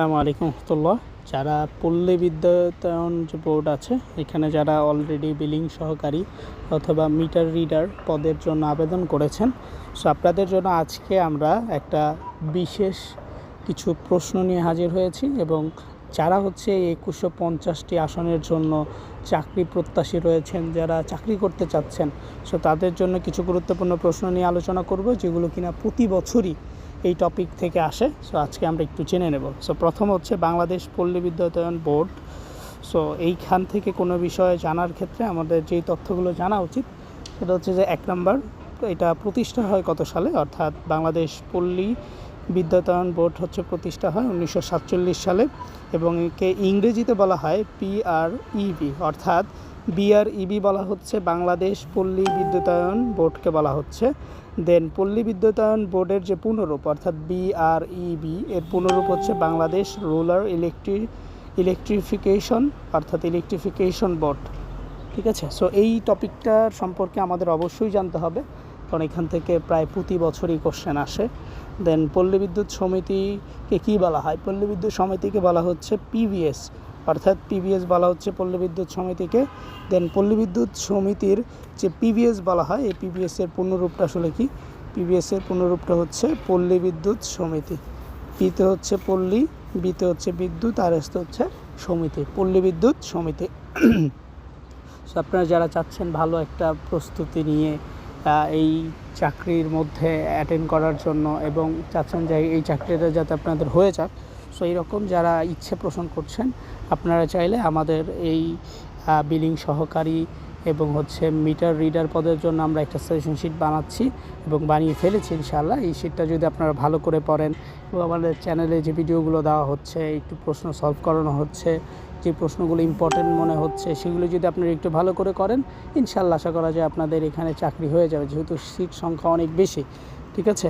আসসালামু আলাইকুম রহমতুল্লাহ। যারা পল্লী বিদ্যুতায়ন যে বোর্ড আছে, এখানে যারা অলরেডি বিলিং সহকারী অথবা মিটার রিডার পদের জন্য আবেদন করেছেন সো আপনাদের জন্য আজকে আমরা একটা বিশেষ কিছু প্রশ্ন নিয়ে হাজির হয়েছি এবং যারা হচ্ছে একুশশো পঞ্চাশটি আসনের জন্য চাকরি প্রত্যাশী রয়েছেন, যারা চাকরি করতে চাচ্ছেন সো তাদের জন্য কিছু গুরুত্বপূর্ণ প্রশ্ন নিয়ে আলোচনা করব, যেগুলো কিনা প্রতি বছরই এই টপিক থেকে আসে। সো আজকে আমরা একটু জেনে নেব। সো প্রথম হচ্ছে বাংলাদেশ পল্লী বিদ্যুতায়ন বোর্ড। সো এইখান থেকে কোনো বিষয়ে জানার ক্ষেত্রে আমাদের যেই তথ্যগুলো জানা উচিত, সেটা হচ্ছে যে এক নম্বর, এটা প্রতিষ্ঠা হয় কত সালে? অর্থাৎ বাংলাদেশ পল্লী বিদ্যুতায়ন বোর্ড হচ্ছে প্রতিষ্ঠা হয় উনিশশো সাতচল্লিশ সালে এবং একে ইংরেজিতে বলা হয় পিআরইবি অর্থাৎ বিআরইবি বলা হচ্ছে বাংলাদেশ পল্লী বিদ্যুতায়ন বোর্ডকে বলা হচ্ছে। দেন পল্লী বিদ্যুতায়ন বোর্ডের যে পুনরূপ অর্থাৎ বিআরইবি এর পুনরূপ হচ্ছে বাংলাদেশ রুলার ইলেকট্রি, ইলেকট্রিফিকেশন, অর্থাৎ ইলেকট্রিফিকেশন বোর্ড। ঠিক আছে? সো এই টপিকটার সম্পর্কে আমাদের অবশ্যই জানতে হবে, কারণ এখান থেকে প্রায় প্রতি বছরই কোশ্চেন আসে। দেন পল্লী বিদ্যুৎ সমিতিকে কী বলা হয়? পল্লী বিদ্যুৎ সমিতিকে বলা হচ্ছে পিভিএস অর্থাৎ পিভিএস বলা হচ্ছে পল্লী বিদ্যুৎ সমিতিকে। দেন পল্লী বিদ্যুৎ সমিতির যে পিভিএস বলা হয়, এই পিভিএস এর পূর্ণরূপটা আসলে কি? পিভিএস এর পূর্ণরূপটা হচ্ছে পল্লী বিদ্যুৎ সমিতি পিতে হচ্ছে পল্লী বিতে হচ্ছে বিদ্যুৎ, আর এসতে হচ্ছে সমিতি। পল্লী বিদ্যুৎ সমিতি। সো আপনারা যারা চাচ্ছেন ভালো একটা প্রস্তুতি নিয়ে এই চাকরির মধ্যে অ্যাটেন্ড করার জন্য এবং চাচ্ছেন যে এই চাকরিটা যাতে আপনাদের হয়ে যাক সো এইরকম যারা ইচ্ছে পোষণ করছেন, আপনারা চাইলে আমাদের এই বিলিং সহকারী এবং হচ্ছে মিটার রিডার পদের জন্য আমরা একটা সাজেশন শিট বানাচ্ছি এবং বানিয়ে ফেলেছি ইনশাআল্লাহ। এই শিটটা যদি আপনারা ভালো করে পড়েন, এবং আমাদের চ্যানেলে যে ভিডিওগুলো দেওয়া হচ্ছে, একটু প্রশ্ন সলভ করানো হচ্ছে, যে প্রশ্নগুলো ইম্পর্টেন্ট মনে হচ্ছে, সেগুলো যদি আপনারা একটু ভালো করে করেন ইনশাল্লাহ আশা করা যায় আপনাদের এখানে চাকরি হয়ে যাবে, যেহেতু সিট সংখ্যা অনেক বেশি, ঠিক আছে?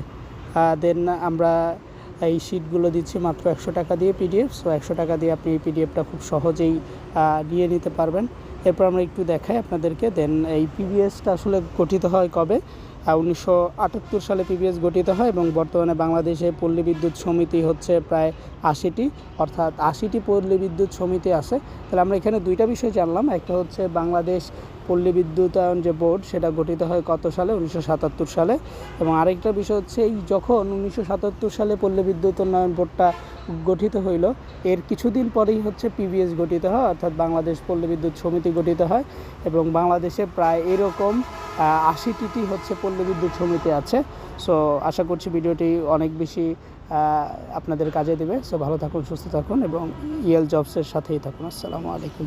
দেন আমরা এই শিটগুলো দিচ্ছি মাত্র একশো টাকা দিয়ে পিডিএফ সো একশো টাকা দিয়ে আপনি এই পিডিএফটা খুব সহজেই নিয়ে নিতে পারবেন। এরপর আমরা একটু দেখাই আপনাদেরকে দেন এই পিবিএসটা আসলে গঠিত হয় কবে? উনিশশো আটাত্তর সালে পিবিএস গঠিত হয় এবং বর্তমানে বাংলাদেশে পল্লী বিদ্যুৎ সমিতি হচ্ছে প্রায় আশিটি, অর্থাৎ আশিটি পল্লী বিদ্যুৎ সমিতি আছে। তাহলে আমরা এখানে দুইটা বিষয় জানলাম। একটা হচ্ছে বাংলাদেশ পল্লী বিদ্যুতায়ন যে বোর্ড, সেটা গঠিত হয় কত সালে? উনিশশো সাতাত্তর সালে। এবং আরেকটা বিষয় হচ্ছে, এই যখন উনিশশো সাতাত্তর সালে পল্লী বিদ্যুৎ উন্নয়ন বোর্ডটা গঠিত হইল, এর কিছুদিন পরেই হচ্ছে পিবিএস গঠিত হয়, অর্থাৎ বাংলাদেশ পল্লী বিদ্যুৎ সমিতি গঠিত হয়। এবং বাংলাদেশে প্রায় এরকম আশিটিটি হচ্ছে পল্লী বিদ্যুৎ সমিতি আছে। সো আশা করছি ভিডিওটি অনেক বেশি আপনাদের কাজে দেবে। সো ভালো থাকুন, সুস্থ থাকুন এবং ইএল জবসের সাথেই থাকুন। আসসালামু আলাইকুম।